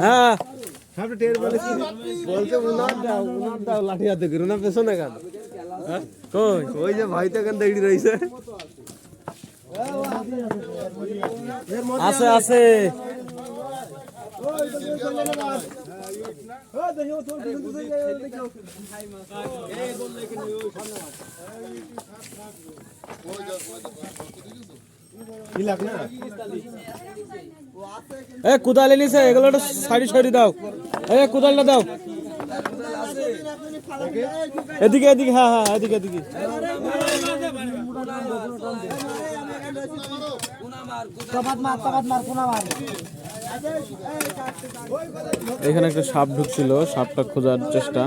হ্যাঁ। সামনে টের বলেছি বলছে উনার দাও উনার দাও লাঠি হাতে করে না পেছনে কেন? হ্যাঁ? কই? ওই যে ভাই তো এখান দাঁড়িয়ে রয়েছে। আছে আছে। এ কুদাল এনেছে এগুলো একটু সাইডে সাইডে দাও এ কুদালটা দাও এদিকে এদিকে হ্যাঁ হ্যাঁ এদিকে এদিকে। এখানে একটা সাপ ঢুকছিল সাপটা খোঁজার চেষ্টা।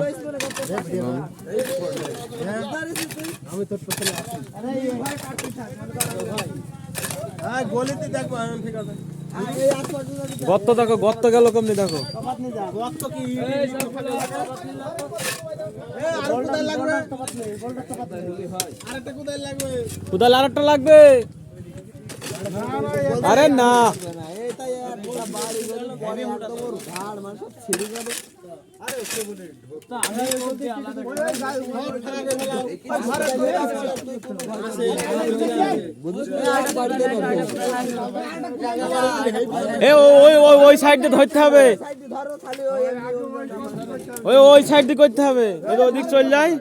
হ্যাঁ গলিতে দেখব আমি ঠিক আছে। গর্ত দেখো গত গেল কমনি দেখো? কোদাল আর একটা লাগবে। আরে না। এ ওই ওই ওই সাইড দিয়ে ধরতে হবে। ওই ওই সাইড দিয়ে করতে হবে। ওদিক চল যায়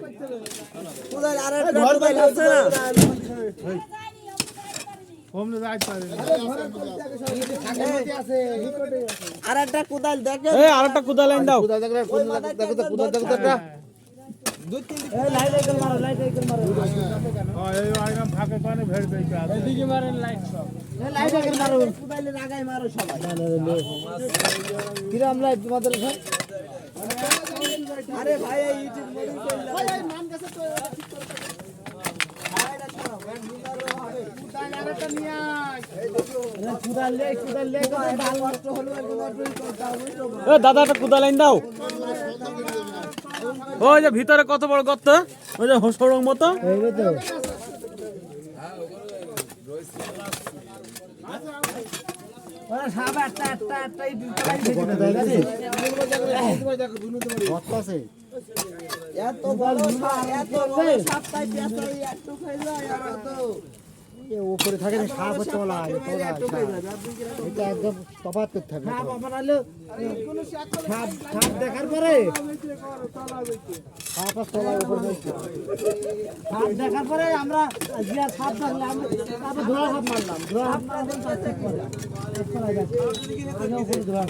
আর একটা কোদাল দেখে আর একটা কোদাল এনে দাও। কোথায় দেখো কোথায় দেখো সবাই। কিরাম লাইট তোমাদের আরে ভাই ইউটিউব তো কুদাল এনে দাও। ওই যে ভিতরে কত বড় গর্ত? ওই যে সরং মতো। এত বড় সাপ, এত বড় সাপ তাই পেঁচাই একটু খাইলো আর তো। উপরে থাকে না সাপ হচ্ছে বলা এটা একদম তফাৎ করতে হবে সাপ সাপ দেখার পরে? সাপ আর তলার উপর সাপ দেখার পরে আমরা জিয়া সাপ দেখলাম তারপর ধোয়া সাপ মারলাম ধোয়া তার চেক করলাম। আগে উপরে ধোয়া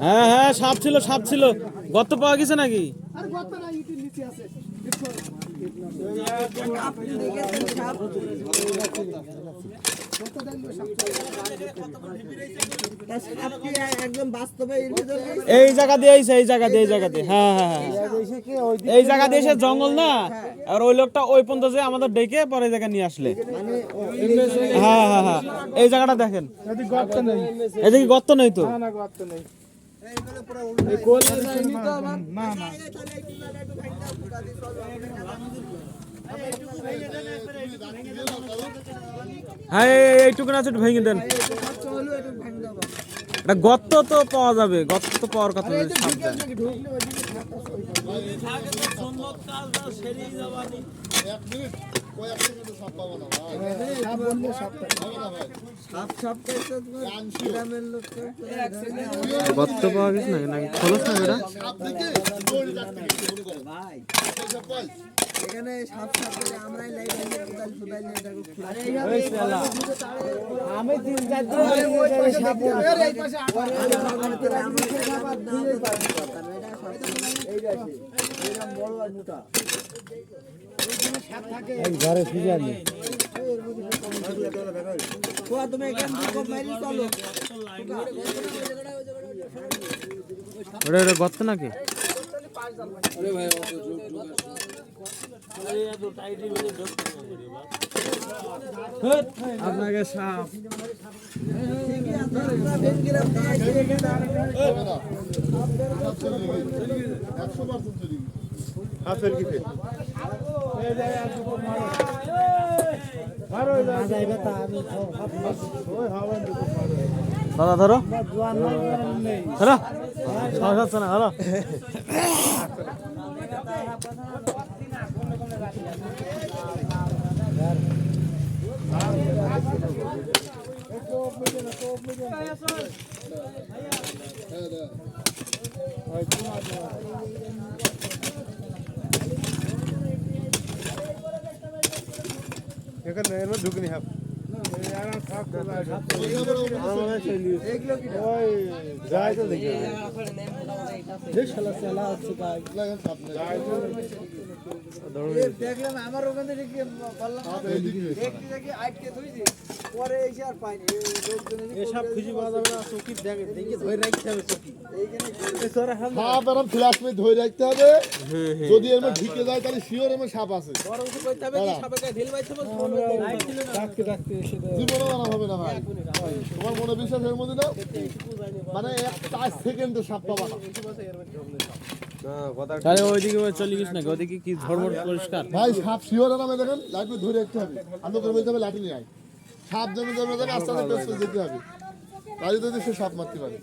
হ্যাঁ হ্যাঁ সাপ ছিল সাপ ছিল। গত পাওয়া গেছে নাকি? গত কি একদম বাস্তবে এর ভিতরে এই জায়গা দিয়ে এই জায়গা দিয়ে, এই জায়গা দিয়ে। হ্যাঁ হ্যাঁ এই জায়গা দিয়ে জঙ্গল না? আর ওই লোকটা ওই পর্যন্ত যে আমাদের ডেকে পরে এই জায়গায় নিয়ে আসলে। হ্যাঁ হ্যাঁ হ্যাঁ। এই জায়গাটা দেখেন। এদিকে গর্ত নেই তো? হ্যাঁ এই- এই- এইটুকুন আছে একটু ভেঙে দেন। এটা গর্ত তো পাওয়া যাবে গর্ত তো পাওয়ার কথা নয়, গর্ত পাওয়া গেছে নাকি? নাকি খোলস না এটা? এখানে সাপ সাপ আমরাই লাইট কোদাল ফুদাল আমি তিন চার দিন সাপ এই ঘরে শুয়ে আমি থেকে মারি চলো। ওটা ওটা গর্ত নাকি? আপনাকে সাপ। তা আমি দাদা ধরো। জোয়ান নেই ধরো। হচ্ছে না হলো এখানে এর মধ্যে ঢুকিনি হাফ দেখি শালা শালা হচ্ছে কাজ দেখলাম আমার ওখানে দেখি বললাম দেখতে দেখি আটকে ধুইছি পরে এসে আর পাইনি এই লোকজনে যে এসব খুঁজি পাওয়া যাবে না চকি দেখে দেখে ধরে রাখতে হবে চকি সাপ এরম ফ্লাশ মে ধরে রাখতে হবে যদি এর মধ্যে ঢুকে যায় তাহলে শিওর এর সাপ আছে এসে জীবনে মানা হবে না ভাই তোমার মনে বিশ্বাস এর মধ্যে দাও মানে এক চার সেকেন্ডে সাপ পাবা না তাহলে ওইদিকে চলে গেছ না ওইদিকে কি ঝড়মড় পরিষ্কার? ভাই, সাপ শিওর এরম দেখেন লাইট ধরে রাখতে হবে আমি করে বলতে হবে লাঠি নিয়ে আয়। সাপ জমে জমে যাবে আস্তে আস্তে যেতে হবে। তাই যদি সে সাপ মারতে পারে।